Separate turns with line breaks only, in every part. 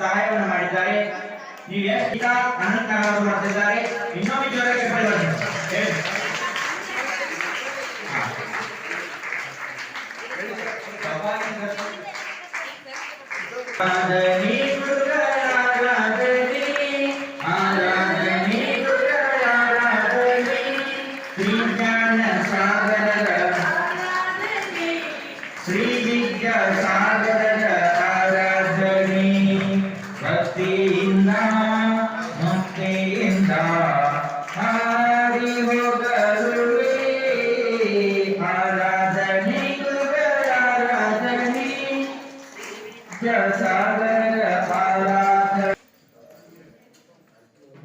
ಸಹಾಯವನ್ನು ಮಾಡಿದ್ದಾರೆ ನೀವು ಎಷ್ಟು ಈಗ ಅನಂತ ಅವರು ಮಾಡ್ತಿದ್ದಾರೆ ಇನ್ನೊಮ್ಮೆ ಜೋರಾಗಿ ಚಪ್ಪಾಳೆ ಬರಬೇಕು. ಹೇಳಿ.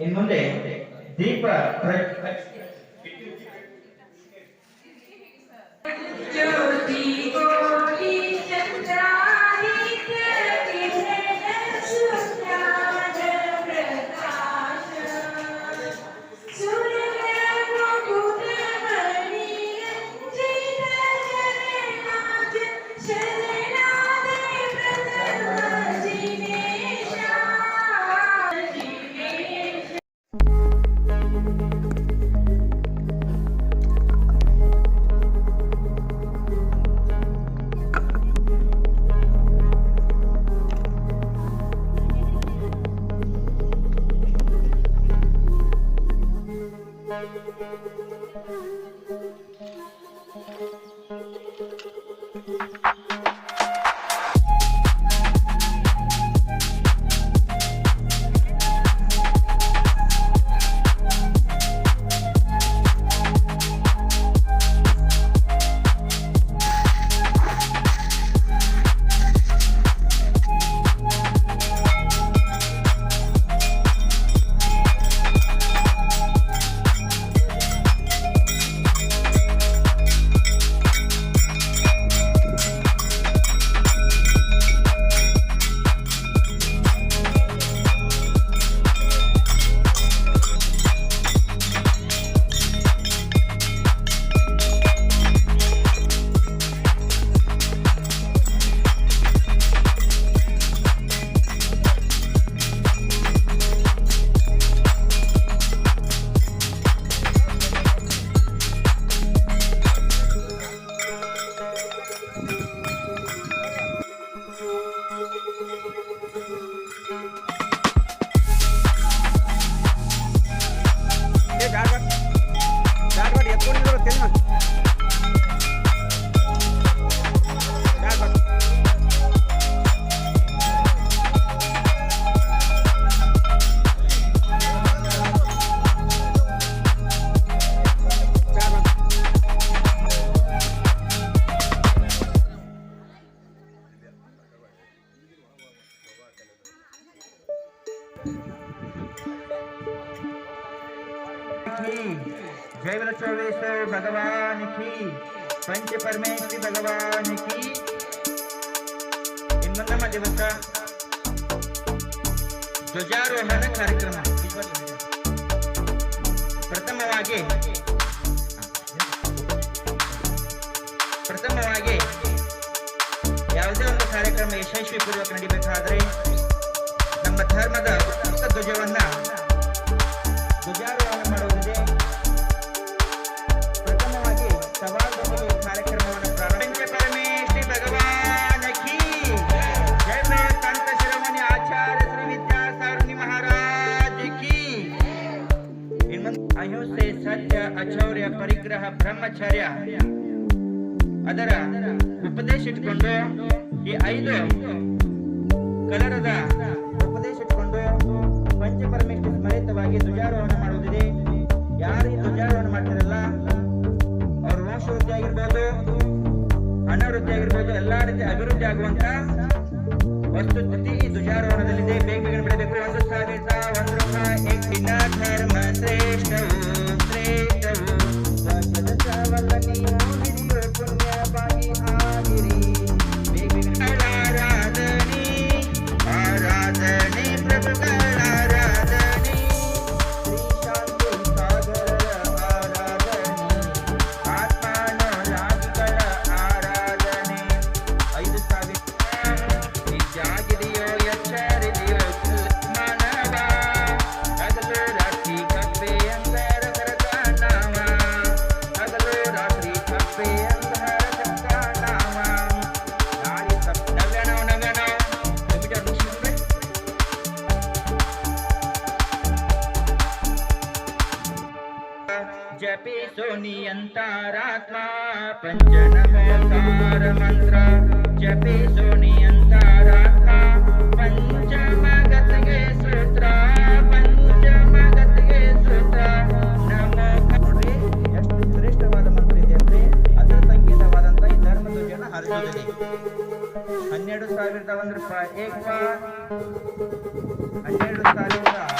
ಇನ್ ಮುಂದೆ ದೀಪ ಧ್ವಜಾರೋಹಣ ಕಾರ್ಯಕ್ರಮ ಪ್ರಥಮವಾಗಿ ಪ್ರಥಮವಾಗಿ ಯಾವುದೇ ಒಂದು ಕಾರ್ಯಕ್ರಮ ಯಶಸ್ವಿ ಪೂರ್ವಕ ನಡಿಬೇಕಾದ್ರೆ ನಮ್ಮ ಧರ್ಮದ ಧ್ವಜವನ್ನ ಧ್ವಜಾರೋಹಣ ಮಾಡುವುದಿದೆ ಪರಿಗ್ರಹ ಬ್ರಹ್ಮಚರ್ಯ. ಅದರ ಉಪದೇಶ ಇಟ್ಕೊಂಡು ಈ ಐದು ಕಲರದ ಉಪದೇಶ ಇಟ್ಕೊಂಡು ಪಂಚಪರಮೇಶ್ವರ ಸ್ಮರಿತವಾಗಿ ಧ್ವಜಾರೋಹಣ ಮಾಡುವುದಿದೆ. ಯಾರು ಧ್ವಜಾರೋಹಣ ಮಾಡ್ತಾರಲ್ಲ, ಅವ್ರ ವಂಶವೃದ್ಧಿ ಆಗಿರ್ಬೋದು, ಅನಾವೃದ್ಧಿ ಆಗಿರ್ಬೋದು, ಎಲ್ಲಾ ರೀತಿ ಅಭಿವೃದ್ಧಿ ಆಗುವಂತ ವಸ್ತುಸ್ಥಿತಿ ಈ ಧ್ವಜಾರೋಹಣದಲ್ಲಿದೆ. ಬೇಗ ಬಿಡಬೇಕು ಒಂದು ಸಾವಿರದ ಒಂದು ಧರ್ಮ ಶ್ರೇಷ್ಠವು. ಹನ್ನೆರಡು ಸಾವಿರದ ಒಂದು ರೂಪಾಯಿ. ಹನ್ನೆರಡು ಸಾವಿರದ.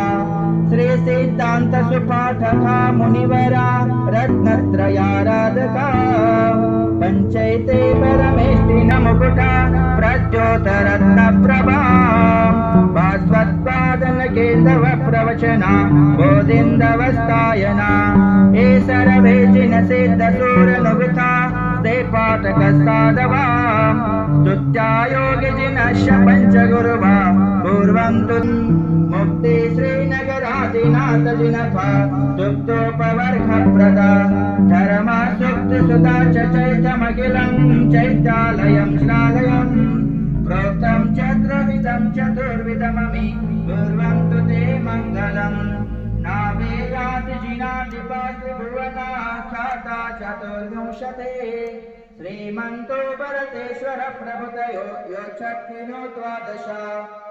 సంత సుపాఠకా మునివరా రత్నత్రయారాధకా పంచైతే పరమేష్టి నముకుట ప్రద్యోతరత్న ప్రభా భాస్వత్పాదన కేతవ ప్రవచన బోధిందవస్థాయన ఏ సరవేచిన సిద్ధ సూరనుగుత స్తే పాఠక సాధవా. స్తుత్యాయోగి జినశ పంచగురువా పూర్వం ముక్తి శ్రీ जिनफा दुग्धोपवर्गप्रदा धर्म सुप्ति सुधा च चैतमखिलं चैत्यालयं श्रालयम् प्रोक्तं चतुर्विधं चतुर्विधममि कुर्वन्तु ते मङ्गलम् नावेयाति जिनादिपाति भुवना ख्याता चतुर्विंशते श्रीमन्तो भरतेश्वर प्रभुतयो यो शक्तिनो द्वादश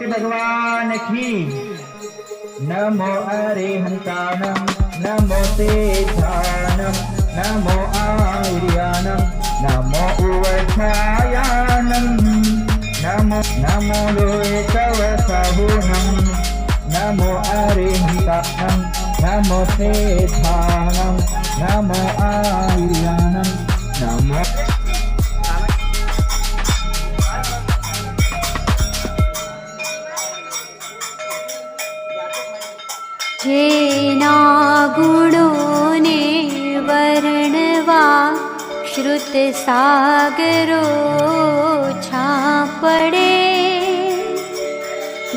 कृष्ण भगवान की। नमो
अरे
अरिहंतानम नमो सिद्धानम नमो आर्यानम नमो उवध्यायानम नमो नमो लोए तव सहुनम नमो अरे अरिहंतानम नमो सिद्धानम नमो
आर्यानम नमो। गुणो ने वर्णवा श्रुतसागरो छापडे।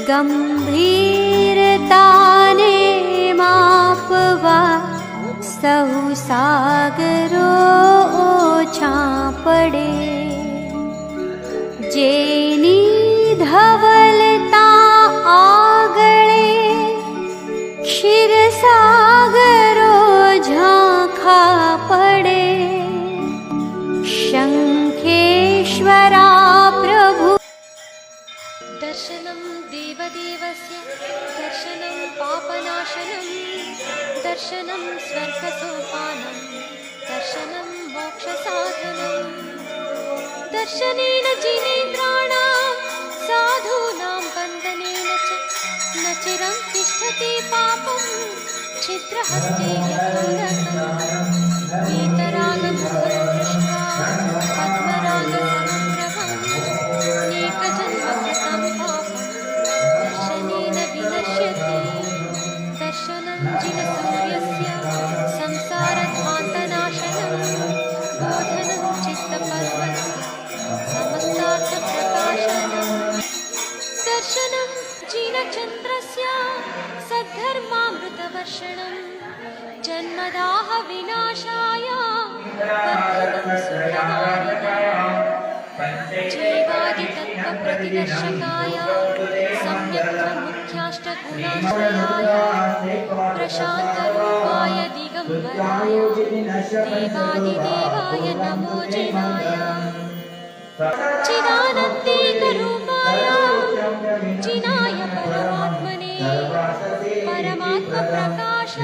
गम्भीरताने मापवा सौ सागरो छापडे। जेनी धवलता आ क्षीरसागरो झांखा પડે शङ्खेश्वरा प्रभु।
दर्शनं देवदेवस्य दर्शनं पापनाशनं दर्शनं स्वर्गसोपानं दर्शनं मोक्षसाधनं। दर्शनेन जिनेन्द्राणां न चिरं तिष्ठति पापं छिद्रहस्ते यथोदकम् सद्धर्मामृतवर्षणं जन्मदाह विनाशाय वर्धनं सुखदायिनम् जीवादितत्त्वप्रतिदर्शकाय सम्यक्त्वमुख्याष्टगुणाश्रयाय प्रशान्तरूपाय दिगम्बराय देवादिदेवाय नमो जिनाय चिदानन्दीकरूपाय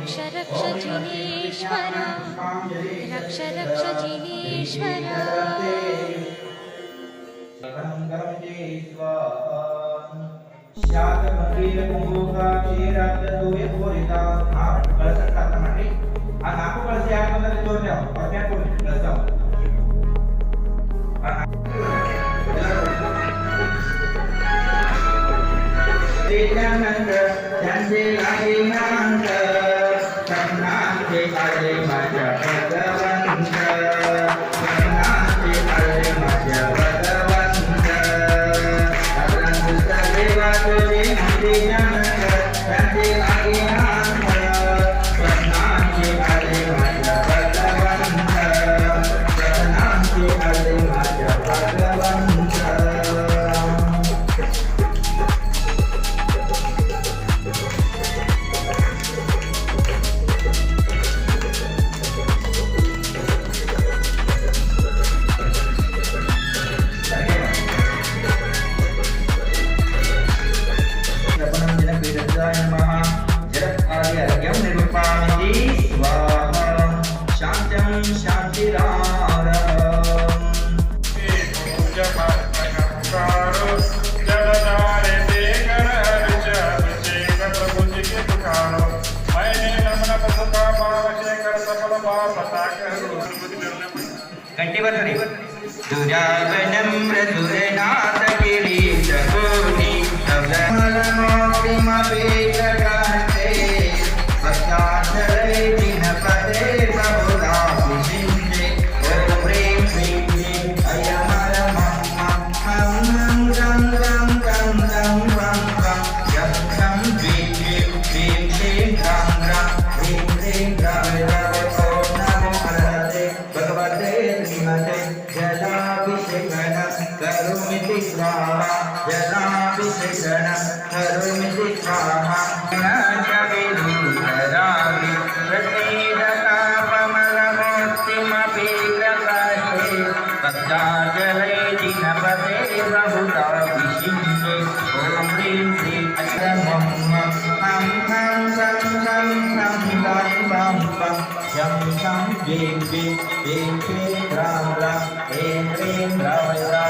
रक्ष रक्ष जिनेश्वर रक्ष रक्ष जिनेश्वर
ಆ ನಾಲ್ಕು ಕಳಸ ಯಾಕೆ ಬಂದ್ರೆ ತೋರಿ ನಾವು ಅವ್ರ Friday, my God. ह्रीं ह्रीं ह्रीं श्रीं रां रां ह्रीं ह्रीं रावय रावय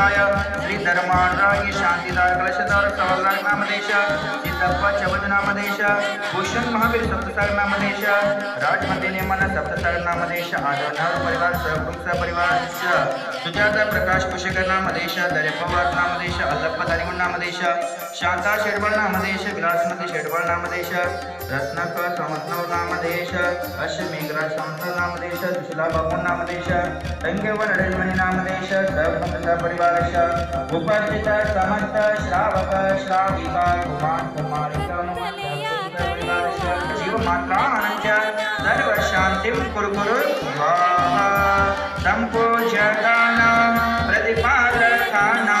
श्रीकृष्णाय श्रीधर्मार्णाय शांतिदाय कलशधर सवलदार नामदेश चवद वचनामदेश भूषण महावीर सप्तसार नामदेश राजमंदिनी मन सप्तसार नामदेश आदवनार परिवार सहकुंसा परिवार सुजाता प्रकाश कुशेकर नामदेश दरे पवार नामदेश अल्लप्पा दारिवण नामदेश शांता शेडवाळ नामदेश विलासमती शेडवाळ नामदेश रत्नक संवत्नव नामदेश अश्व मेघराज नामदेश दुशला भगवान नामदेश टंगेव नरेन्मणि नामदेश सर्वभक्त परिवारश उपस्थित समस्त श्रावक श्राविका कुमार कुमारिका जीवमात्रामनञ्च सर्वशान्तिं कुरु कुरु सम्पूजकानां प्रतिपादकानां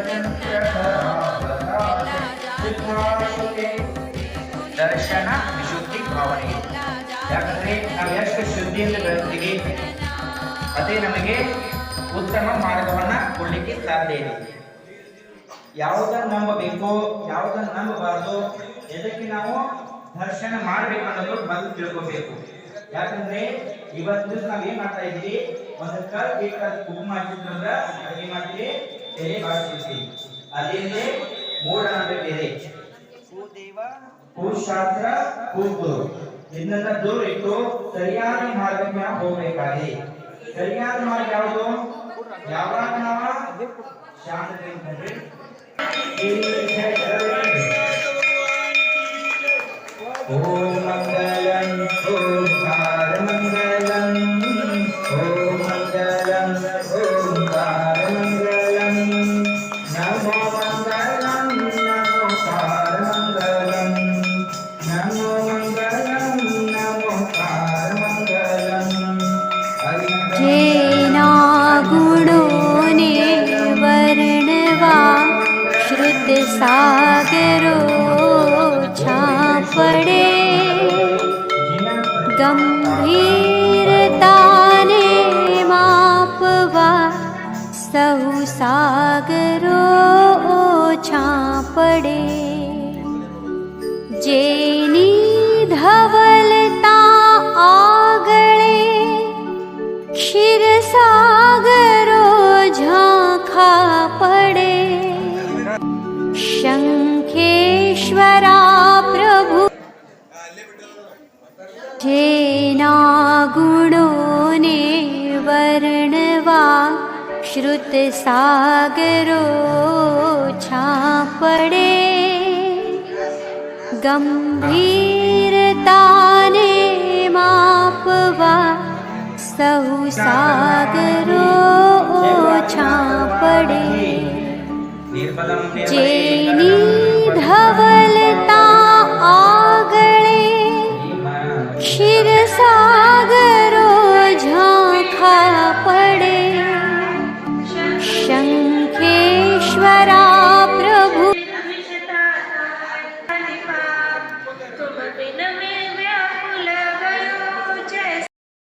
ದರ್ಶನ ವಿಶುದ್ಧಿ ಭಾವನೆ. ಯಾಕಂದ್ರೆ ನಾವು ಎಷ್ಟು ಶುದ್ಧಿಯಿಂದ ಬೆಳೆಸ್ತೀವಿ ಅದೇ ನಮಗೆ ಉತ್ತಮ ಮಾರ್ಗವನ್ನ ಕೊಡ್ಲಿಕ್ಕೆ ಸಾಧ್ಯ ಇದೆ. ಯಾವುದನ್ನು ನಂಬಬೇಕು, ಯಾವುದನ್ನು ನಂಬಬಾರದು, ಎದಕ್ಕೆ ನಾವು ದರ್ಶನ ಮಾಡಬೇಕು ಅನ್ನೋದು ಮೊದಲು ತಿಳ್ಕೋಬೇಕು. ಯಾಕಂದ್ರೆ ಇವತ್ತು ನಾವು ಏನ್ ಮಾಡ್ತಾ ಇದ್ವಿ ಒಂದು ಕಲ್ ಬೇಕಾದ ಅದು ಕುಂಕುಮ ಹಚ್ಚಿದ್ರಂದ್ರ ಅದ್ ಏನ್ ಮಾಡ್ತೀವಿ? ಎಲೆ ಬಾಳಿಸ್ತೀವಿ ಅದೇನೆ ಮೂಢನಂಬಿಕೆ ಇದೆ ಕುದೇವ ಕುಶಾಸ್ತ್ರ ಕುಗುರು ಇದನ್ನ ದೂರ ಇಟ್ಟು ಸರಿಯಾದ ಮಾರ್ಗಕ್ಕೆ ನಾವು ಹೋಗ್ಬೇಕಾಗಿದೆ ಸರಿಯಾದ ಮಾರ್ಗ ಯಾವುದು ಯಾವಾಗ ನಾವ ಶಾಂತತೆ ಓಂ ಮಂಗಲಂ
सागरो छापडे गम्भीरताने मापवा सहु सागरो छापडे जेनी धवलता आगळे क्षीरसा ईश्वरा प्रभुजेना गुणो ने वर्णवा श्रुतसागरो छापडे। गम्भीरताने मापवा
सौ
सागरो छापडे। जेनी धवलता आगळे क्षीरसागरो झा